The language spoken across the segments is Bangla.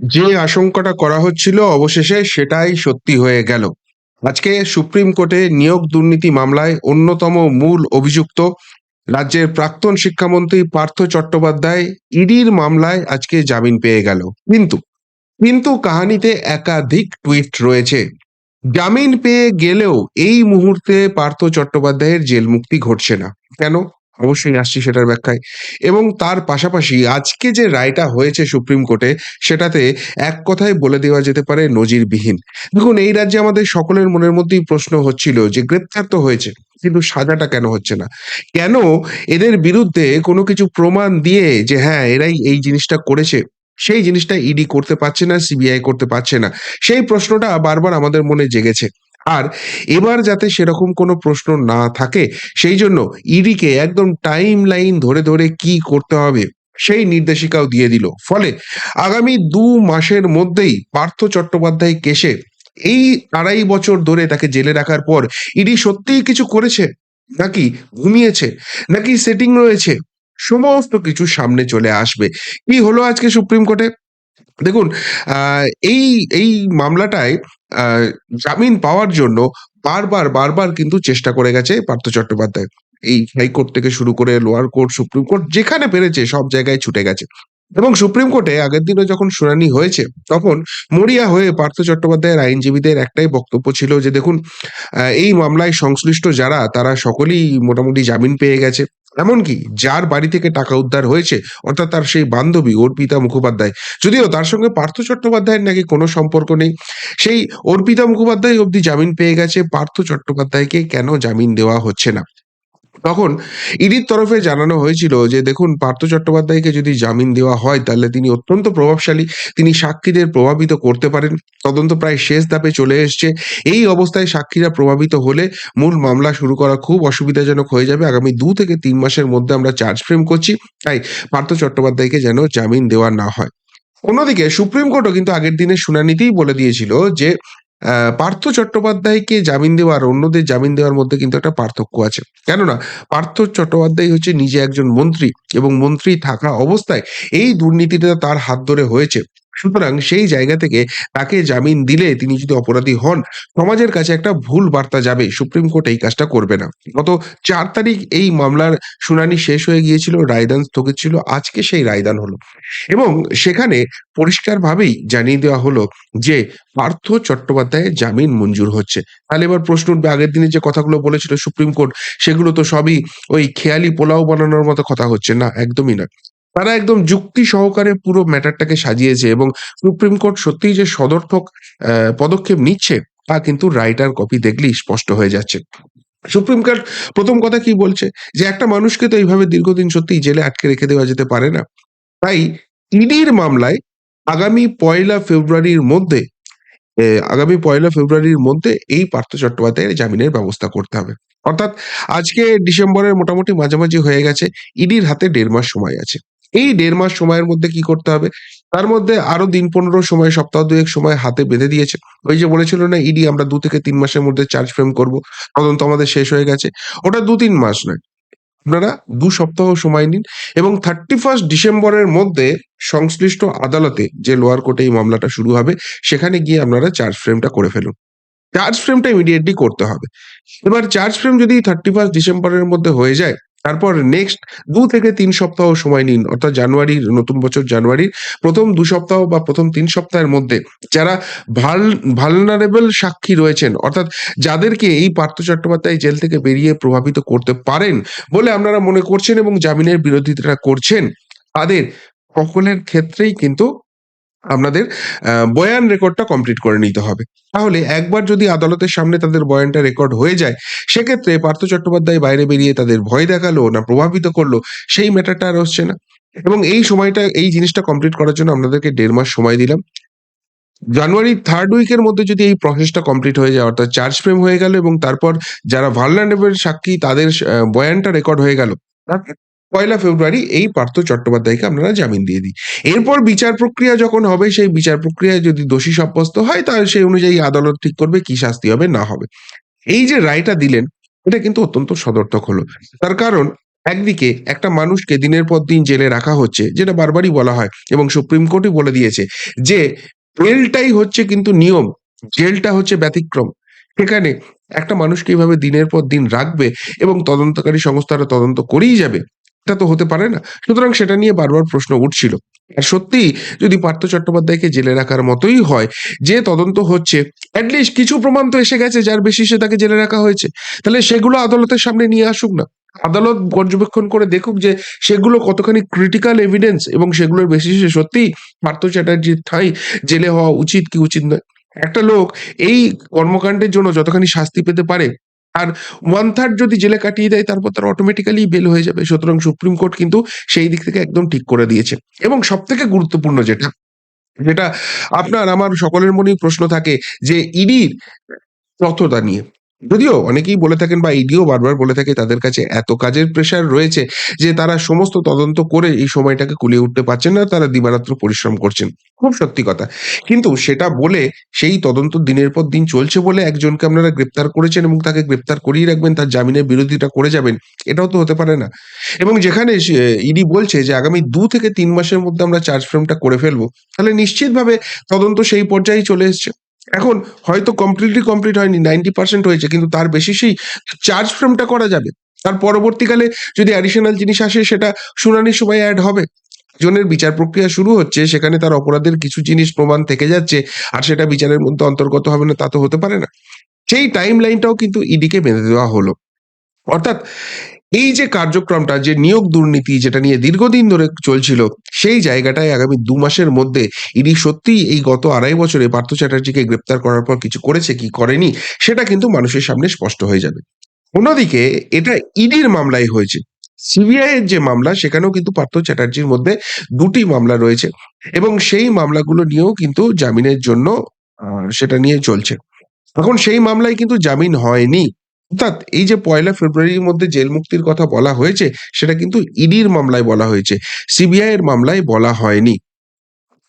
যে আশঙ্কাটা করা হচ্ছিল অবশেষে সেটাই সত্যি হয়ে গেল। আজকে সুপ্রিম কোর্টে নিয়োগ দুর্নীতি মামলায় অন্যতম মূল অভিযুক্ত রাজ্যের প্রাক্তন শিক্ষামন্ত্রী পার্থ চট্টোপাধ্যায় ইডির মামলায় আজকে জামিন পেয়ে গেল। কিন্তু কিন্তু কাহানিতে একাধিক টুইট রয়েছে। জামিন পেয়ে গেলেও এই মুহূর্তে পার্থ চট্টোপাধ্যায়ের জেল মুক্তি ঘটছে না। কেন? অবশ্যই আসছি সেটার ব্যাখ্যায়। এবং তার পাশাপাশি আজকে যে রায়টা হয়েছে সুপ্রিম কোর্টে, সেটাতে এক কথায় বলে দেওয়া যেতে পারে নজিরবিহীন। দেখুন, এই রাজ্যে আমাদের সকলের মনের মধ্যেই প্রশ্ন হচ্ছিল যে গ্রেপ্তার তো হয়েছে, কিন্তু সাজাটা কেন হচ্ছে না? কেন এদের বিরুদ্ধে কোনো কিছু প্রমাণ দিয়ে যে হ্যাঁ এরাই এই জিনিসটা করেছে, সেই জিনিসটা ইডি করতে পারছে না, সিবিআই করতে পারছে না? সেই প্রশ্নটা বারবার আমাদের মনে জেগেছে। আর এবার যাতে সেরকম কোনো প্রশ্ন না থাকে, সেই জন্য ইডিকে একদম টাইম লাইন ধরে ধরে কি করতে হবে সেই নির্দেশিকাও দিয়ে দিল। ফলে আগামী দু মাসের মধ্যেই পার্থ চট্টোপাধ্যায় কেসে এই আড়াই বছর ধরে তাকে জেলে রাখার পর ইডি সত্যিই কিছু করেছে? নাকি ঘুমিয়েছে? নাকি সেটিং রয়েছে? সমস্ত কিছু সামনে চলে আসবে। কি হলো আজকে সুপ্রিম কোর্টে? দেখুন এই এই মামলাটায় জামিন পাওয়ার জন্য বারবার বারবার কিন্তু চেষ্টা করে গেছে পার্থ চট্টোপাধ্যায়। এই হাইকোর্ট থেকে শুরু করে লোয়ার কোর্ট, সুপ্রিম কোর্ট, যেখানে পেরেছে সব জায়গায় ছুটে গেছে। এবং সুপ্রিম কোর্টে আগের দিনে যখন শুনানি হয়েছে, তখন মরিয়া হয়ে পার্থ চট্টোপাধ্যায়ের আইনজীবীদের একটাই বক্তব্য ছিল যে, দেখুন এই মামলায় সংশ্লিষ্ট যারা, তারা সকলেই মোটামুটি জামিন পেয়ে গেছে। এমনকি যার বাড়ি থেকে টাকা উদ্ধার হয়েছে, অর্থাৎ তার সেই বান্ধবী, অর্পিতা মুখোপাধ্যায়। যদিও তার সঙ্গে পার্থ চট্টোপাধ্যায়ের নাকি কোনো সম্পর্ক নেই, সেই অর্পিতা মুখোপাধ্যায় অব্দি জামিন পেয়ে গেছে, পার্থ চট্টোপাধ্যায়কে কেন জামিন দেওয়া হচ্ছে না? তখন ইডির তরফে জানানো হয়েছিল যে, দেখুন, পার্থ চট্টোপাধ্যায়কে যদি জামিন দেওয়া হয়, তাহলে তিনি অত্যন্ত প্রভাবশালী। তিনি সাক্ষীদের প্রভাবিত করতে পারেন। তদন্ত প্রায় শেষ ধাপে চলে এসছে। এই অবস্থায় সাক্ষীরা প্রভাবিত হলে মূল মামলা শুরু করা খুব অসুবিধাজনক হয়ে যাবে। আগামী দু থেকে তিন মাসের মধ্যে আমরা চার্জ ফ্রেম করছি। তাই পার্থ চট্টোপাধ্যায়কে যেন জামিন দেওয়া না হয়। অন্যদিকে সুপ্রিম কোর্টও কিন্তু আগের দিনের শুনানিতেই বলে দিয়েছিল যে পার্থ চট্টোপাধ্যায়কে জামিন দেওয়া আর অন্যদের জামিন দেওয়ার মধ্যে কিন্তু একটা পার্থক্য আছে। কেননা, পার্থ চট্টোপাধ্যায় হচ্ছে নিজে একজন মন্ত্রী এবং মন্ত্রী থাকা অবস্থায় এই দুর্নীতিটা তার হাত ধরে হয়েছে। সুতরাং সেই জায়গা থেকে তাকে জামিন দিলে তিনি যদি অপরাধী হন, সমাজের কাছে একটা ভুল বার্তা যাবে। সুপ্রিম কোর্ট এই কাজটা করবে না। গত চার তারিখ এই মামলার শুনানি শেষ হয়ে গিয়েছিল, রায়দান স্থগিত ছিল। আজকে সেই রায়দান হলো। এবং সেখানে পরিষ্কারভাবেই জানিয়ে দেওয়া হলো যে পার্থ চট্টোপাধ্যায়ের জামিন মঞ্জুর হচ্ছে। তাহলে এবার প্রশ্ন উঠবে, আগের দিনে যে কথাগুলো বলেছিল সুপ্রিম কোর্ট, সেগুলো তো সবই ওই খেয়ালি পোলাও বানানোর মতো কথা হচ্ছে। না, একদমই না। তারা একদম যুক্তি সহকারে পুরো ম্যাটারটাকে সাজিয়েছে এবং সুপ্রিম কোর্ট সত্যিই যে সদর্থক পদক্ষেপ নিচ্ছে, তা কিন্তু রাইটার কপি দেখলেই স্পষ্ট হয়ে যাচ্ছে। সুপ্রিম কোর্ট প্রথম কথা কি বলছে? যে একটা মানুষকে তো এইভাবে দীর্ঘদিন সত্যিই জেলে আটকে রেখে দেওয়া যেতে পারে না। তাই ইডির মামলায় আগামী পয়লা ফেব্রুয়ারির মধ্যে আগামী পয়লা ফেব্রুয়ারির মধ্যে এই পার্থ চট্টোপাধ্যায়ের জামিনের ব্যবস্থা করতে হবে। অর্থাৎ আজকে ডিসেম্বরের মোটামুটি মাঝামাঝি হয়ে গেছে, ইডির হাতে দেড় মাস সময় আছে। এই দেড় মাস সময়ের মধ্যে কি করতে হবে? তার মধ্যে আরও দিন পনেরো সময়, সপ্তাহ দুয়েক সময় হাতে বেঁধে দিয়েছে। ওই যে বলেছিল না, ইডি আমরা দু থেকে তিন মাসের মধ্যে চার্জ ফ্রেম করব। তদন্ত আমাদের শেষ হয়ে গেছে। ওটা দু তিন মাস নয়। আপনারা দু সপ্তাহ সময় নিন এবং থার্টি ফার্স্ট ডিসেম্বরের মধ্যে সংশ্লিষ্ট আদালতে যে লোয়ার কোর্টে এই মামলাটা শুরু হবে, সেখানে গিয়ে আপনারা চার্জ ফ্রেমটা করে ফেলুন। চার্জ ফ্রেমটা ইমিডিয়েটলি করতে হবে। এবার চার্জ ফ্রেম যদি থার্টি ফার্স্ট ডিসেম্বরের মধ্যে হয়ে যায় তারপর নেক্সট দু থেকে তিন সপ্তাহ সময় নিন, অর্থাৎ জানুয়ারির নতুন বছর জানুয়ারির প্রথম দু সপ্তাহ বা প্রথম তিন সপ্তাহের মধ্যে যারা ভালো ভালনারেবল সাক্ষী রয়েছেন, অর্থাৎ যাদেরকে এই পার্থ চট্টোপাধ্যায় জেল থেকে বেরিয়ে প্রভাবিত করতে পারেন বলে আপনারা মনে করছেন এবং জামিনের বিরোধিতা করছেন, তাদের সকলের ক্ষেত্রেই কিন্তু আপনাদের বয়ান রেকর্ডটা কমপ্লিট করে নিতে হবে। তাহলে একবার যদি আদালতের সামনে তাদের বয়ানটা রেকর্ড হয়ে যায়, সেক্ষেত্রে পার্থ চট্টোপাধ্যায় বাইরে বেরিয়ে তাদের ভয় দেখাল না প্রভাবিত করল, সেই ম্যাটারটা আর হচ্ছে না। এবং এই সময়টা, এই জিনিসটা কমপ্লিট করার জন্য আপনাদেরকে দেড় মাস সময় দিলাম। জানুয়ারি থার্ড উইকের মধ্যে যদি এই প্রসেসটা কমপ্লিট হয়ে যায়, অর্থাৎ চার্জ ফ্রেম হয়ে গেল এবং তারপর যারা ভালনারেবল সাক্ষী, তাদের বয়ানটা রেকর্ড হয়ে গেল পয়লা ফেব্রুয়ারি এই পার্থ চট্টোপাধ্যায়কে আপনারা জামিন দিয়ে দিই এরপর বিচার প্রক্রিয়া যখন হবে, সেই বিচার প্রক্রিয়ায় যদি দোষী সাব্যস্ত হয়, তাহলে সেই অনুযায়ী আদালত ঠিক করবে কি শাস্তি হবে, না হবে। এই যে রায়টা দিলেন, এটা কিন্তু অত্যন্ত সদর্থক হলো। তার কারণ, একদিকে একটা মানুষকে দিনের পর দিন জেলে রাখা হচ্ছে, যেটা বারবারই বলা হয়, এবং সুপ্রিম কোর্টই বলে দিয়েছে যে, জেলটাই হচ্ছে কিন্তু নিয়ম, জেলটা হচ্ছে ব্যতিক্রম। সেখানে একটা মানুষকে এইভাবে দিনের পর দিন রাখবে, এবং তদন্তকারী সংস্থারা তদন্ত করেই যাবে এটা তো হতে পারে না। সুতরাং সেটা নিয়ে বারবার প্রশ্ন উঠছিল। আর সত্যি যদি পার্থ চট্টোপাধ্যায়কে জেলে রাখার মতোই হয়, যে তদন্ত হচ্ছে অ্যাটলিস্ট কিছু প্রমাণ তো এসে গেছে যার বেশিসে তাকে জেলে রাখা হয়েছে। তাহলে সেগুলো আদালতের সামনে নিয়ে আসুক না। আদালত পর্যবেক্ষণ করে দেখুক যে সেগুলো কতখানি ক্রিটিক্যাল এভিডেন্স এবং সেগুলোর বেসিসে সত্যি পার্থ চ্যাটার্জির ঠাঁই জেলে হওয়া উচিত কি উচিত নয়। একটা লোক এই কর্মকাণ্ডের জন্য যতখানি শাস্তি পেতে পারে আর ওয়ান থার্ড যদি জেলে কাটিয়ে দেয়, তারপর তার অটোমেটিক্যালি বেল হয়ে যাবে। সুতরাং সুপ্রিম কোর্ট কিন্তু সেই দিক থেকে একদম ঠিক করে দিয়েছে। এবং সব থেকে গুরুত্বপূর্ণ যেটা যেটা আপনার, আমার সকলের মনেই প্রশ্ন থাকে যে ইডির তথ্যতা নিয়ে। যদিও অনেকেই বলে থাকেন বা ইডিও বারবার বলে থাকে, তাদের কাছে এত কাজের প্রেশার রয়েছে যে তারা সমস্ত তদন্ত করে এই সময়টাকে কুলিয়ে উঠতে পারছেন না, তারা দিবারাত্র পরিশ্রম করছেন। খুব সত্যি কথা। কিন্তু সেটা বলে সেই তদন্ত দিনের পর দিন চলছে বলে একজনকে আপনারা গ্রেপ্তার করেছেন এবং তাকে গ্রেপ্তার করিয়ে রাখবেন, তার জামিনের বিরোধিতা করে যাবেন, এটাও তো হতে পারে না। এবং যেখানে ইডি বলছে যে আগামী দু থেকে তিন মাসের মধ্যে আমরা চার্জ ফ্রেমটা করে ফেলব, তাহলে নিশ্চিতভাবে তদন্ত সেই পর্যায়ে চলে এসছে। এখন হয়তো কমপ্লিটলি কমপ্লিট হয়নি নাইনটি পার্সেন্ট হয়েছে, কিন্তু তার বেশি সেই চার্জ ফ্রেমটা করা যাবে। তার পরবর্তীকালে যদি অ্যাডিশনাল জিনিস আসে, সেটা শুনানির সময় অ্যাড হবে। জনের বিচার প্রক্রিয়া শুরু হচ্ছে, সেখানে তার অপরাধের কিছু জিনিস প্রমাণ থেকে যাচ্ছে, আর সেটা বিচারের মধ্যে অন্তর্গত হবে না, তা তো হতে পারে না। সেই টাইম লাইনটাও কিন্তু ইডিকে বেঁধে দেওয়া হলো। অর্থাৎ এই যে কার্যক্রমটা, যে নিয়োগ দুর্নীতি যেটা নিয়ে দীর্ঘদিন ধরে চলছিল, সেই জায়গাটায় আগামী দু মাসের মধ্যে ইডি সত্যিই এই গত আড়াই বছরে পার্থ চ্যাটার্জিকে গ্রেপ্তার করার পর কিছু করেছে কি করেনি, সেটা কিন্তু মানুষের সামনে স্পষ্ট হয়ে যাবে। অন্যদিকে এটা ইডির মামলায় হয়েছে। সিবিআই এর যে মামলা, সেখানেও কিন্তু পার্থ চ্যাটার্জির মধ্যে দুটি মামলা রয়েছে এবং সেই মামলাগুলো নিয়েও কিন্তু জামিনের জন্য সেটা নিয়ে চলছে। এখন সেই মামলায় কিন্তু জামিন হয়নি। অর্থাৎ এই যে পয়লা ফেব্রুয়ারির মধ্যে জেল মুক্তির কথা বলা হয়েছে, সেটা কিন্তু ইডির মামলায় বলা হয়েছে। সিবিআই এর মামলায় বলা হয়নি।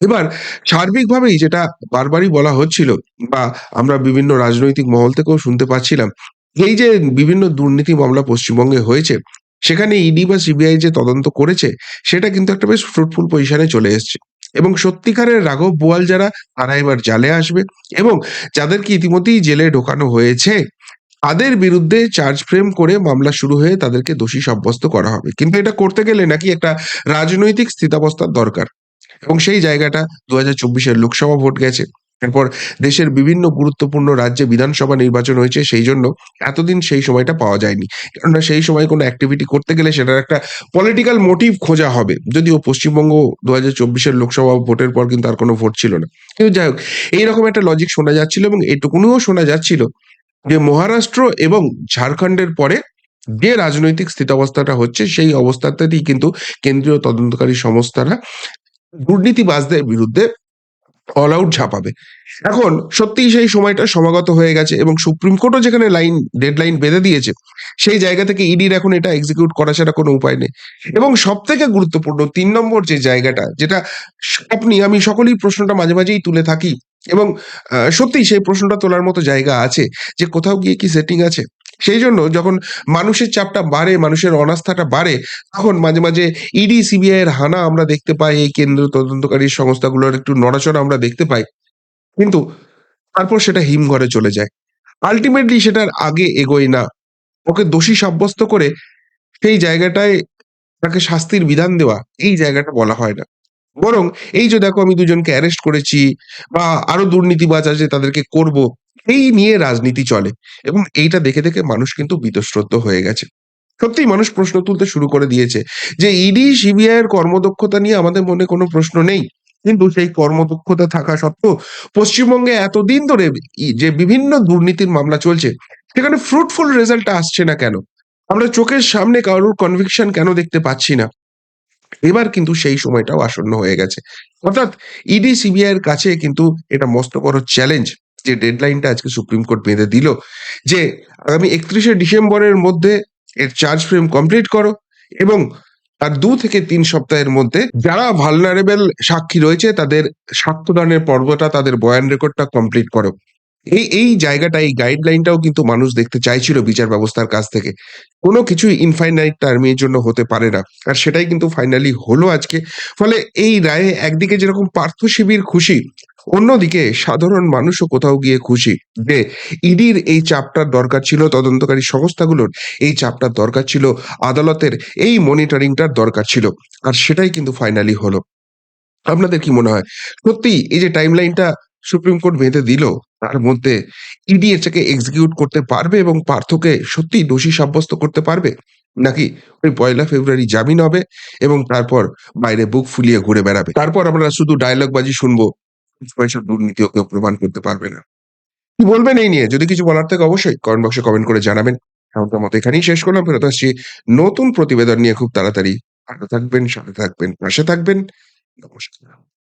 এবার সার্বিকভাবেই যেটা বারবারই বলা হচ্ছিল বা আমরা বিভিন্ন রাজনৈতিক মহল থেকেও শুনতে পাচ্ছিলাম, এই যে বিভিন্ন দুর্নীতি মামলা পশ্চিমবঙ্গে হয়েছে, সেখানে ইডি বা সিবিআই যে তদন্ত করেছে, সেটা কিন্তু একটা বেশ ফ্রুটফুল পজিশনে চলে এসেছে। এবং সত্যিকারের রাঘব বোয়াল যারা, তারা এবার জালে আসবে এবং যাদেরকে ইতিমধ্যেই জেলে ঢোকানো হয়েছে তাদের বিরুদ্ধে চার্জ ফ্রেম করে মামলা শুরু হয়ে তাদেরকে দোষী সাব্যস্ত করা হবে। কিন্তু এটা করতে গেলে নাকি একটা রাজনৈতিক স্থিতাবস্থার দরকার। এবং সেই জায়গাটা দু হাজার চব্বিশের লোকসভা ভোট গেছে। এরপর দেশের বিভিন্ন গুরুত্বপূর্ণ রাজ্যে বিধানসভা নির্বাচন হয়েছে, সেই জন্য এতদিন সেই সময়টা পাওয়া যায়নি। কেননা সেই সময় কোনো অ্যাক্টিভিটি করতে গেলে সেটার একটা পলিটিক্যাল মোটিভ খোঁজা হবে। যদিও পশ্চিমবঙ্গ দু হাজার চব্বিশের লোকসভা ভোটের পর কিন্তু আর কোনো ভোট ছিল না। কিন্তু যাই হোক, এইরকম একটা লজিক শোনা যাচ্ছিল এবং এটুকুনিও শোনা যাচ্ছিল যে মহারাষ্ট্র এবং ঝাড়খণ্ডের পরে যে রাজনৈতিক স্থিতাবস্থাটা হচ্ছে, সেই অবস্থাতেই কিন্তু কেন্দ্রীয় তদন্তকারী সংস্থারা দুর্নীতিবাজদের বিরুদ্ধে অল আউট ঝাঁপাবে। এখন সত্যিই সেই সময়টা সমাগত হয়ে গেছে এবং সুপ্রিম কোর্টও যেখানে লাইন ডেডলাইন বেঁধে দিয়েছে, সেই জায়গা থেকে ইডির এখন এটা এক্সিকিউট করা ছাড়া কোনো উপায় নেই। এবং সব থেকে গুরুত্বপূর্ণ তিন নম্বর যে জায়গাটা, যেটা আপনি আমি সকলেই প্রশ্নটা মাঝে মাঝেই তুলে থাকি এবং সত্যিই সেই প্রশ্নটা তোলার মতো জায়গা আছে যে কোথাও গিয়ে কি সেটিং আছে। সেই জন্য যখন মানুষের চাপটা বাড়ে, মানুষের অনাস্থাটা বাড়ে, তখন মাঝে মাঝে ইডি সিবিআই এর হানা আমরা দেখতে পাই, এই কেন্দ্র তদন্তকারী সংস্থাগুলোর একটু নড়াচড়া আমরা দেখতে পাই। কিন্তু তারপর সেটা হিমঘরে চলে যায়। আলটিমেটলি সেটার আগে এগোয় না। ওকে দোষী সাব্যস্ত করে সেই জায়গাটায় তাকে শাস্তির বিধান দেওয়া, এই জায়গাটা বলা হয় না। বরং এই যে দেখো আমি দুজনকে অ্যারেস্ট করেছি বা আরও দুর্নীতিবাজ আছে তাদেরকে করব, এই নিয়ে রাজনীতি চলে। এবং এইটা দেখে দেখে মানুষ কিন্তু বীতশ্রদ্ধ হয়ে গেছে। সত্যিই মানুষ প্রশ্ন তুলতে শুরু করে দিয়েছে যে ইডি সিবিআই এর কর্মদক্ষতা নিয়ে আমাদের মনে কোনো প্রশ্ন নেই। কিন্তু সেই কর্মদক্ষতা থাকা সত্ত্বেও পশ্চিমবঙ্গে এতদিন ধরে যে বিভিন্ন দুর্নীতির মামলা চলছে, সেখানে ফ্রুটফুল রেজাল্ট আসছে না কেন? আমরা চোখের সামনে কারোর কনভিকশন কেন দেখতে পাচ্ছি না? এবার কিন্তু সেই সময়টাও আসন্ন হয়ে গেছে। অর্থাৎ ইডি সিবিআই এর কাছে কিন্তু এটা মস্ত বড় চ্যালেঞ্জ যে ডেডলাইনটা আজকে সুপ্রিম কোর্ট বেঁধে দিল, যে আগামী একত্রিশে ডিসেম্বরের মধ্যে এর চার্জ ফ্রেম কমপ্লিট করো এবং তার দু থেকে তিন সপ্তাহের মধ্যে যারা ভালনারেবল সাক্ষী রয়েছে, তাদের সাক্ষ্যদানের পর্বটা, তাদের বয়ান রেকর্ডটা কমপ্লিট করো। এই এই জায়গাটা এই গাইডলাইনটাও কিন্তু মানুষ দেখতে চাইছিল বিচার ব্যবস্থার কাছ থেকে। কোনো কিছুই ইনফাইনাইট টার্ম এর জন্য হতে পারে না। আর সেটাই কিন্তু ফাইনালি হলো আজকে। ফলে এই রায়ে একদিকে যেরকম পার্থ শিবির খুশি, অন্যদিকে সাধারণ মানুষও কোথাও গিয়ে খুশি যে ইডির এই চাপটার দরকার ছিল তদন্তকারী সংস্থাগুলোর এই চাপটার দরকার ছিল, আদালতের এই মনিটরিংটার দরকার ছিল। আর সেটাই কিন্তু ফাইনালি হলো। আপনাদের কি মনে হয়? সত্যিই এই যে টাইমলাইনটা সুপ্রিম কোর্ট বেঁধে দিল, তার মধ্যে ইডি এটাকে এক্সিকিউট করতে পারবে এবং পার্থকে সত্যিই দোষী সাব্যস্ত করতে পারবে? নাকি ওই পয়লা ফেব্রুয়ারি জামিন হবে এবং তারপর বাইরে বুক ফুলিয়ে ঘুরে বেড়াবে? তারপর আমরা শুধু ডায়ালগ বাজি শুনব। পয়সার দুর্নীতিও কেউ প্রমাণ করতে পারবে না। কি বলবেন এই নিয়ে? যদি কিছু বলার থাকে অবশ্যই কমেন্ট বক্সে কমেন্ট করে জানাবেন। এখনকার মতো এখানেই শেষ করলাম। ফেরত আসছি নতুন প্রতিবেদন নিয়ে খুব তাড়াতাড়ি। ভালো থাকবেন, সাথে থাকবেন, পাশে থাকবেন। নমস্কার।